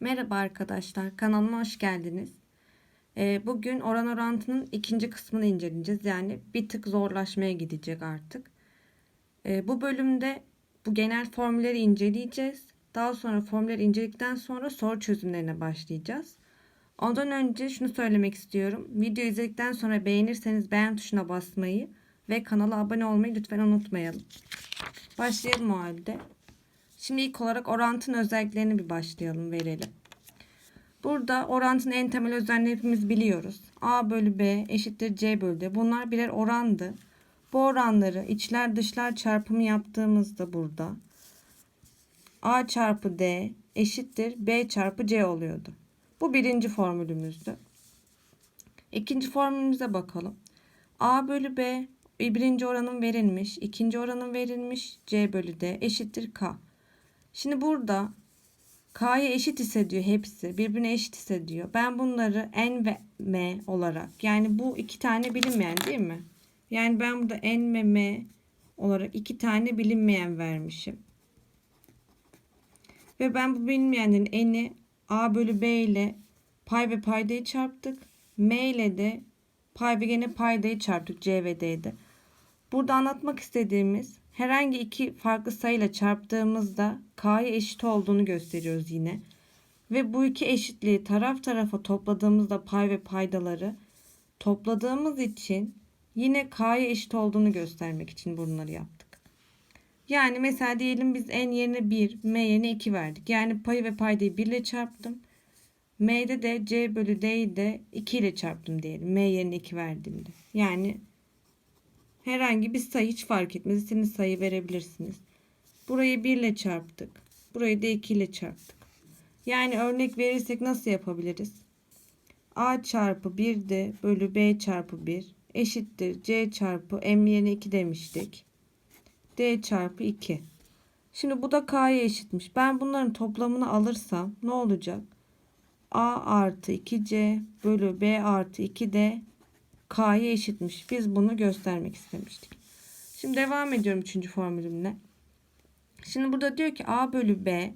Merhaba arkadaşlar, kanalıma hoş geldiniz. Ee, bugün oran orantının ikinci kısmını inceleyeceğiz. Yani bir tık zorlaşmaya gidecek artık. Ee, bu bölümde bu genel formülleri inceleyeceğiz. Daha sonra formülleri inceledikten sonra soru çözümlerine başlayacağız. Ondan önce şunu söylemek istiyorum. Video izledikten sonra beğenirseniz beğen tuşuna basmayı ve kanala abone olmayı lütfen unutmayalım. Başlayalım o halde. Şimdi ilk olarak orantının özelliklerini bir başlayalım verelim. Burada orantının en temel özelliğini hepimiz biliyoruz. A bölü B eşittir C bölü D. Bunlar birer orandı. Bu oranları içler dışlar çarpımı yaptığımızda burada A çarpı D eşittir B çarpı C oluyordu. Bu birinci formülümüzdü. İkinci formülümüze bakalım. A bölü B birinci oranın verilmiş, ikinci oranın verilmiş, C bölü D eşittir K. Şimdi burada K'ya eşit hissediyor hepsi. Birbirine eşit hissediyor. Ben bunları N ve M olarak yani bu iki tane bilinmeyen değil mi? Yani ben burada N ve M olarak iki tane bilinmeyen vermişim. Ve ben bu bilinmeyenlerin N'i A bölü B ile pay ve paydayı çarptık. M ile de pay ve gene paydayı çarptık C ve D'de. Burada anlatmak istediğimiz herhangi iki farklı sayıyla çarptığımızda k'ya eşit olduğunu gösteriyoruz yine. Ve bu iki eşitliği taraf tarafa topladığımızda pay ve paydaları topladığımız için yine k'ya eşit olduğunu göstermek için bunları yaptık. Yani mesela diyelim biz n yerine 1, m yerine 2 verdik. Yani payı ve paydayı 1 ile çarptım. m'de de c bölü d'yi de 2 ile çarptım diyelim. m yerine 2 verdiğimde. Yani Herhangi bir sayı hiç fark etmez. İstediğiniz sayı verebilirsiniz. Burayı 1 ile çarptık. Burayı da 2 ile çarptık. Yani örnek verirsek nasıl yapabiliriz? A çarpı 1 de bölü B çarpı 1 eşittir C çarpı M yerine 2 demiştik. D çarpı 2. Şimdi bu da K'ya eşitmiş. Ben bunların toplamını alırsam ne olacak? A artı 2C bölü B artı 2D K'ya eşitmiş. Biz bunu göstermek istemiştik. Şimdi devam ediyorum üçüncü formülümle. Şimdi burada diyor ki A bölü B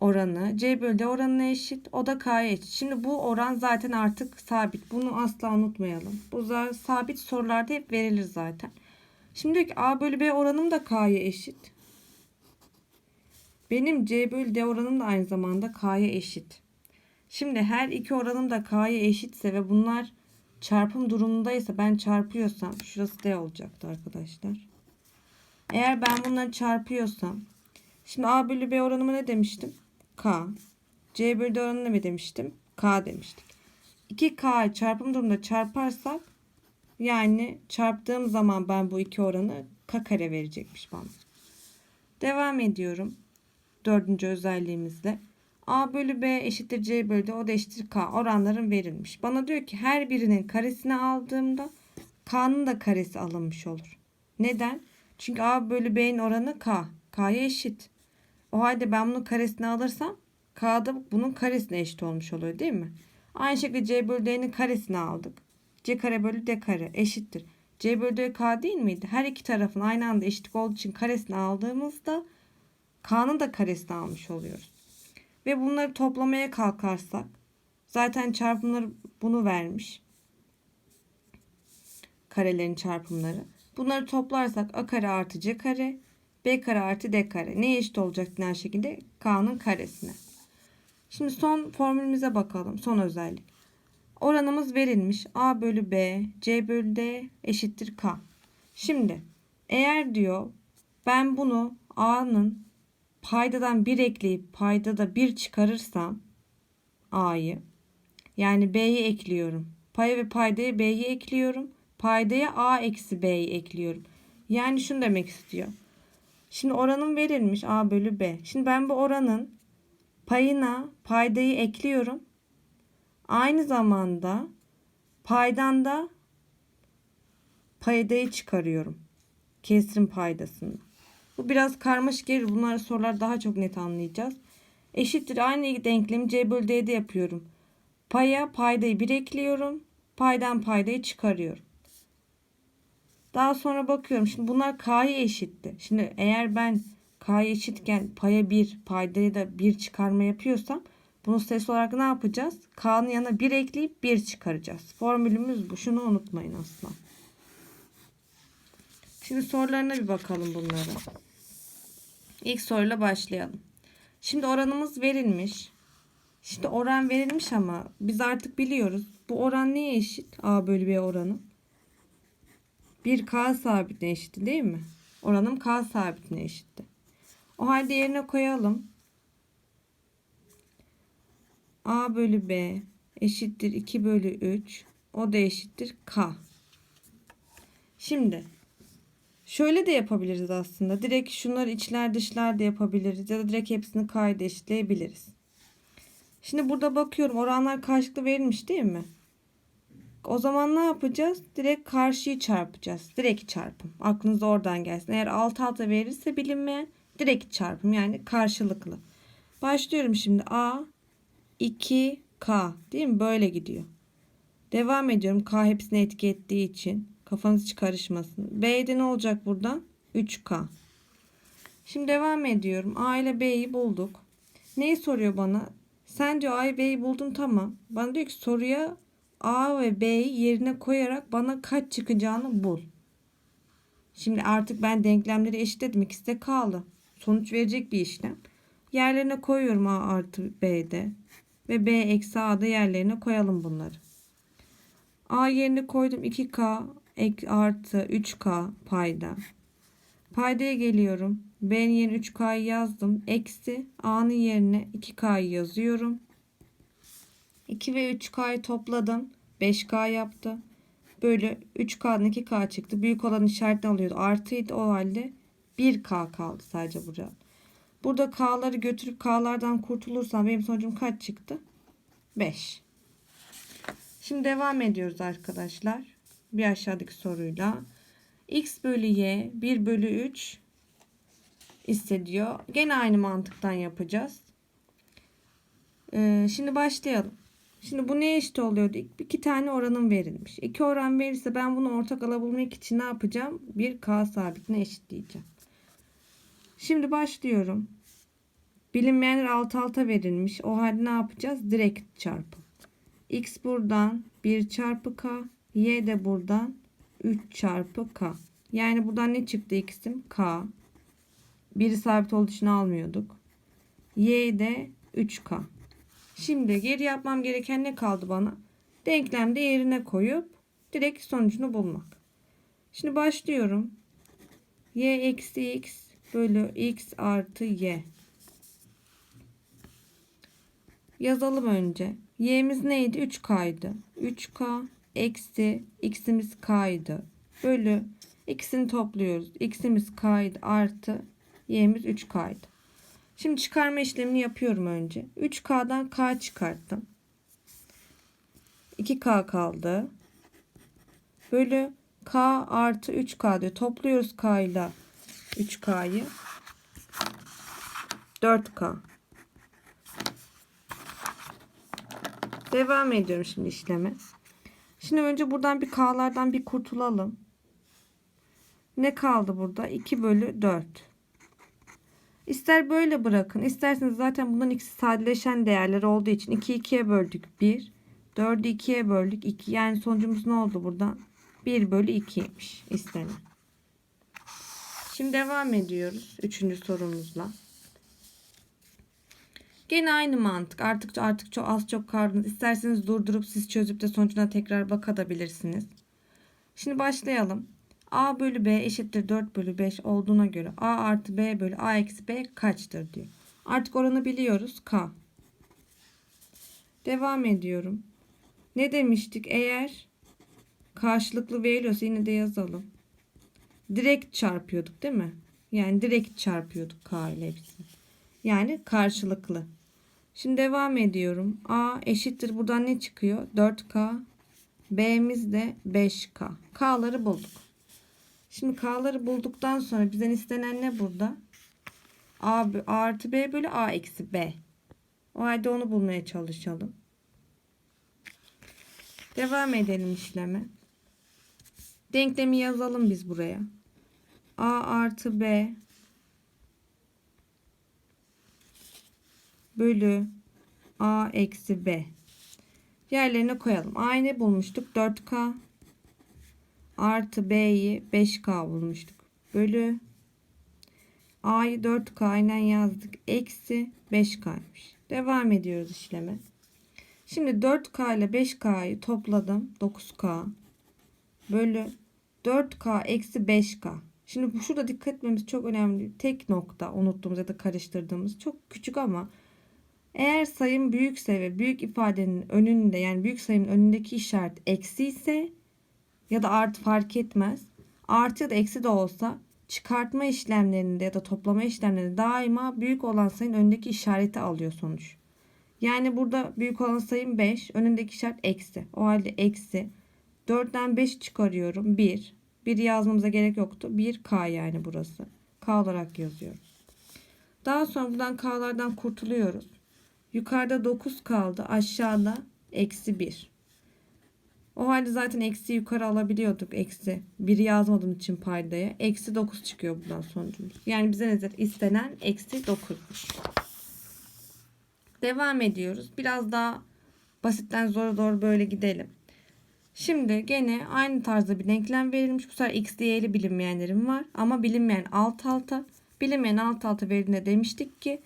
oranı C bölü D oranına eşit. O da K'ya eşit. Şimdi bu oran zaten artık sabit. Bunu asla unutmayalım. Bu sabit sorularda hep verilir zaten. Şimdi diyor ki A bölü B oranım da K'ya eşit. Benim C bölü D oranım da aynı zamanda K'ya eşit. Şimdi her iki oranım da K'ya eşitse ve bunlar çarpım durumundaysa ben çarpıyorsam şurası D olacaktı arkadaşlar. Eğer ben bunları çarpıyorsam şimdi A bölü B oranımı ne demiştim? K. C bölü D oranını ne demiştim? K demiştik. 2K çarpım durumunda çarparsak yani çarptığım zaman ben bu iki oranı K kare verecekmiş bana. Devam ediyorum. Dördüncü özelliğimizle. A bölü B eşittir C bölü D o da eşittir K oranların verilmiş. Bana diyor ki her birinin karesini aldığımda K'nın da karesi alınmış olur. Neden? Çünkü A bölü B'nin oranı K. K'ya eşit. O halde ben bunun karesini alırsam K'da bunun karesine eşit olmuş oluyor değil mi? Aynı şekilde C bölü D'nin karesini aldık. C kare bölü D kare eşittir. C bölü D K değil miydi? Her iki tarafın aynı anda eşitlik olduğu için karesini aldığımızda K'nın da karesini almış oluyoruz ve bunları toplamaya kalkarsak zaten çarpımları bunu vermiş. Karelerin çarpımları. Bunları toplarsak a kare artı c kare b kare artı d kare ne eşit olacak her şekilde k'nın karesine. Şimdi son formülümüze bakalım. Son özellik. Oranımız verilmiş. A bölü B, C bölü D eşittir K. Şimdi eğer diyor ben bunu A'nın paydadan 1 ekleyip paydada 1 çıkarırsam A'yı yani B'yi ekliyorum. Paya ve paydaya B'yi ekliyorum. Paydaya A eksi B'yi ekliyorum. Yani şunu demek istiyor. Şimdi oranım verilmiş A bölü B. Şimdi ben bu oranın payına paydayı ekliyorum. Aynı zamanda paydan da paydayı çıkarıyorum. Kesrin paydasını. Bu biraz karmaşık gelir. Bunlar sorular daha çok net anlayacağız. Eşittir aynı denklemi C bölü D'de yapıyorum. Paya paydayı 1 ekliyorum. Paydan paydayı çıkarıyorum. Daha sonra bakıyorum. Şimdi bunlar K'ya eşitti. Şimdi eğer ben K'ya eşitken paya 1 paydaya da 1 çıkarma yapıyorsam Bunu ses olarak ne yapacağız? K'nın yanına 1 ekleyip 1 çıkaracağız. Formülümüz bu. Şunu unutmayın asla. Şimdi sorularına bir bakalım bunlara. İlk soruyla başlayalım. Şimdi oranımız verilmiş. Şimdi oran verilmiş ama biz artık biliyoruz. Bu oran neye eşit? A bölü B oranı. 1 K sabitine eşitti değil mi? Oranım K sabitine eşitti. O halde yerine koyalım. A bölü B eşittir 2 bölü 3. O da eşittir K. Şimdi şöyle de yapabiliriz aslında. Direkt şunları içler dışlar da yapabiliriz. Ya da direkt hepsini K'ya eşitleyebiliriz. Şimdi burada bakıyorum oranlar karşılıklı verilmiş değil mi? O zaman ne yapacağız? Direkt karşıyı çarpacağız. Direkt çarpım. Aklınıza oradan gelsin. Eğer alt alta verirse bilinmeyen direkt çarpım yani karşılıklı. Başlıyorum şimdi. A 2K değil mi? Böyle gidiyor. Devam ediyorum. K hepsine etki ettiği için. Kafanız hiç karışmasın. B'de ne olacak buradan? 3K. Şimdi devam ediyorum. A ile B'yi bulduk. Neyi soruyor bana? Sen diyor A'yı B'yi buldun tamam. Bana diyor ki soruya A ve B'yi yerine koyarak bana kaç çıkacağını bul. Şimdi artık ben denklemleri eşitledim. İkisi de K'lı. Sonuç verecek bir işlem. Yerlerine koyuyorum A artı B'de. Ve B eksi A'da yerlerine koyalım bunları. A yerine koydum 2K ek artı 3K payda. Paydaya geliyorum. B'nin yerine 3K'yı yazdım. Eksi A'nın yerine 2K'yı yazıyorum. 2 ve 3K'yı topladım. 5K yaptı. Böyle 3K'dan 2K çıktı. Büyük olan işaretini alıyordu. Artıydı o halde 1K kaldı sadece burada. Burada K'ları götürüp K'lardan kurtulursam benim sonucum kaç çıktı? 5. Şimdi devam ediyoruz arkadaşlar. Bir aşağıdaki soruyla. X bölü Y 1 bölü 3 istediyor. Gene aynı mantıktan yapacağız. Ee, şimdi başlayalım. Şimdi bu neye eşit oluyordu? İki tane oranım verilmiş. İki oran verirse ben bunu ortak alabilmek için ne yapacağım? Bir K sabitine eşitleyeceğim. Şimdi başlıyorum. Bilinmeyenler alt alta verilmiş. O halde ne yapacağız? Direkt çarpım. X buradan 1 çarpı K. Y de buradan 3 çarpı K. Yani buradan ne çıktı x'im? K. Biri sabit olduğu için almıyorduk. Y de 3K. Şimdi geri yapmam gereken ne kaldı bana? Denklemde yerine koyup direkt sonucunu bulmak. Şimdi başlıyorum. Y eksi x bölü x artı y. Yazalım önce. Y'miz neydi? 3K'ydı. 3K eksi x'imiz K'ydı. Bölü ikisini topluyoruz. X'imiz K'ydı artı y'miz 3K'ydı. Şimdi çıkarma işlemini yapıyorum önce. 3K'dan K çıkarttım. 2K kaldı. Bölü K artı 3K diyor. Topluyoruz K ile 3K'yı. 4K. Devam ediyorum şimdi işleme. Şimdi önce buradan bir K'lardan bir kurtulalım. Ne kaldı burada? 2 bölü 4. İster böyle bırakın. isterseniz zaten bunların ikisi sadeleşen değerler olduğu için 2 2'ye böldük 1. 4'ü 2'ye böldük 2. Yani sonucumuz ne oldu buradan? 1 bölü 2'ymiş istenen. Şimdi devam ediyoruz. Üçüncü sorumuzla. Gene aynı mantık. Artık artık çok az çok kaldınız. İsterseniz durdurup siz çözüp de sonucuna tekrar bakabilirsiniz. Şimdi başlayalım. A bölü B eşittir 4 bölü 5 olduğuna göre A artı B bölü A eksi B kaçtır diyor. Artık oranı biliyoruz. K. Devam ediyorum. Ne demiştik? Eğer karşılıklı veriliyorsa yine de yazalım. Direkt çarpıyorduk değil mi? Yani direkt çarpıyorduk K ile hepsini. Yani karşılıklı. Şimdi devam ediyorum. A eşittir. Buradan ne çıkıyor? 4K. B'miz de 5K. K'ları bulduk. Şimdi K'ları bulduktan sonra bizden istenen ne burada? A, A artı B bölü A eksi B. O halde onu bulmaya çalışalım. Devam edelim işleme. Denklemi yazalım biz buraya. A artı B bölü A eksi B. Yerlerine koyalım. A'yı bulmuştuk? 4K artı B'yi 5K bulmuştuk. Bölü A'yı 4K aynen yazdık. Eksi 5K'ymış. Devam ediyoruz işleme. Şimdi 4K ile 5K'yı topladım. 9K bölü 4K eksi 5K. Şimdi bu şurada dikkat etmemiz çok önemli. Tek nokta unuttuğumuz ya da karıştırdığımız çok küçük ama eğer sayım büyükse ve büyük ifadenin önünde yani büyük sayının önündeki işaret eksi ise ya da artı fark etmez. Artı ya da eksi de olsa çıkartma işlemlerinde ya da toplama işlemlerinde daima büyük olan sayının önündeki işareti alıyor sonuç. Yani burada büyük olan sayım 5. Önündeki işaret eksi. O halde eksi. 4'ten 5 çıkarıyorum. 1. 1 yazmamıza gerek yoktu. 1K yani burası. K olarak yazıyoruz. Daha sonra buradan K'lardan kurtuluyoruz. Yukarıda 9 kaldı. Aşağıda eksi 1. O halde zaten eksi yukarı alabiliyorduk. Eksi 1'i yazmadığım için paydaya. Eksi 9 çıkıyor buradan sonucumuz. Yani bize nedir? İstenen eksi 9. Devam ediyoruz. Biraz daha basitten zora doğru böyle gidelim. Şimdi gene aynı tarzda bir denklem verilmiş. Bu sefer x diye'li bilinmeyenlerim var. Ama bilinmeyen alt alta. Bilinmeyen alt alta verildiğinde demiştik ki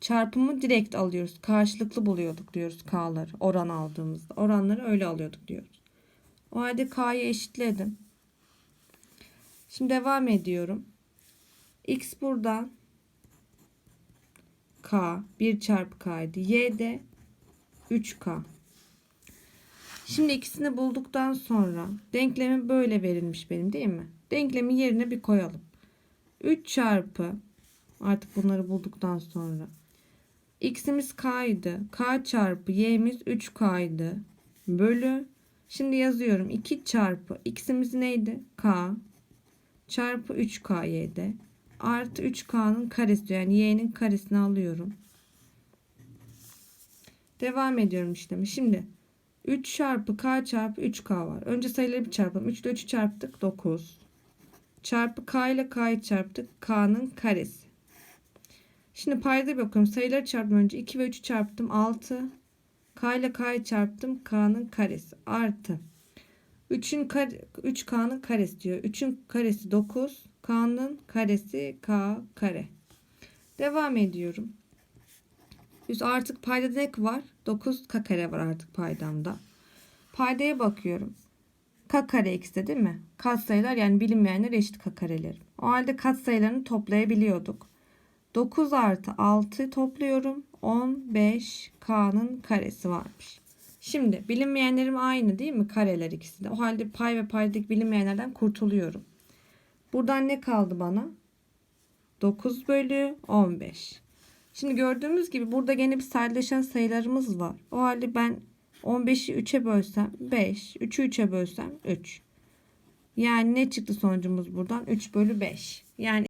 çarpımı direkt alıyoruz. Karşılıklı buluyorduk diyoruz k'ları. Oran aldığımızda. Oranları öyle alıyorduk diyoruz. O halde k'yı eşitledim. Şimdi devam ediyorum. x buradan k 1 çarpı k'ydı. y de 3k. Şimdi ikisini bulduktan sonra denklemim böyle verilmiş benim değil mi? Denklemi yerine bir koyalım. 3 çarpı artık bunları bulduktan sonra x'imiz k'ydı. k çarpı y'miz 3k'ydı. Bölü şimdi yazıyorum 2 çarpı x'imiz neydi? k çarpı 3ky'de artı 3k'nın karesi yani y'nin karesini alıyorum. Devam ediyorum işlemi. Şimdi 3 çarpı k çarpı 3k var. Önce sayıları bir çarpalım. 3 ile 3'ü çarptık 9. Çarpı k ile k'yı çarptık. k'nın karesi. Şimdi payda bakıyorum. Sayıları çarptım önce. 2 ve 3'ü çarptım 6. k ile k'yı çarptım. k'nın karesi. Artı. 3'ün kare, 3k'nın karesi diyor. 3'ün karesi 9. k'nın karesi k kare. Devam ediyorum. Üst artık payda ne var? 9 k kare var artık paydamda. Paydaya bakıyorum. K kare x'te değil mi? Katsayılar yani bilinmeyenler eşit k kareler. O halde katsayılarını toplayabiliyorduk. 9 artı 6 topluyorum. 15 k'nın karesi varmış. Şimdi bilinmeyenlerim aynı değil mi? Kareler ikisi de. O halde pay ve paydaki bilinmeyenlerden kurtuluyorum. Buradan ne kaldı bana? 9 bölü 15. Şimdi gördüğümüz gibi burada gene bir sadeleşen sayılarımız var. O halde ben 15'i 3'e bölsem 5, 3'ü 3'e bölsem 3. Yani ne çıktı sonucumuz buradan? 3 bölü 5. Yani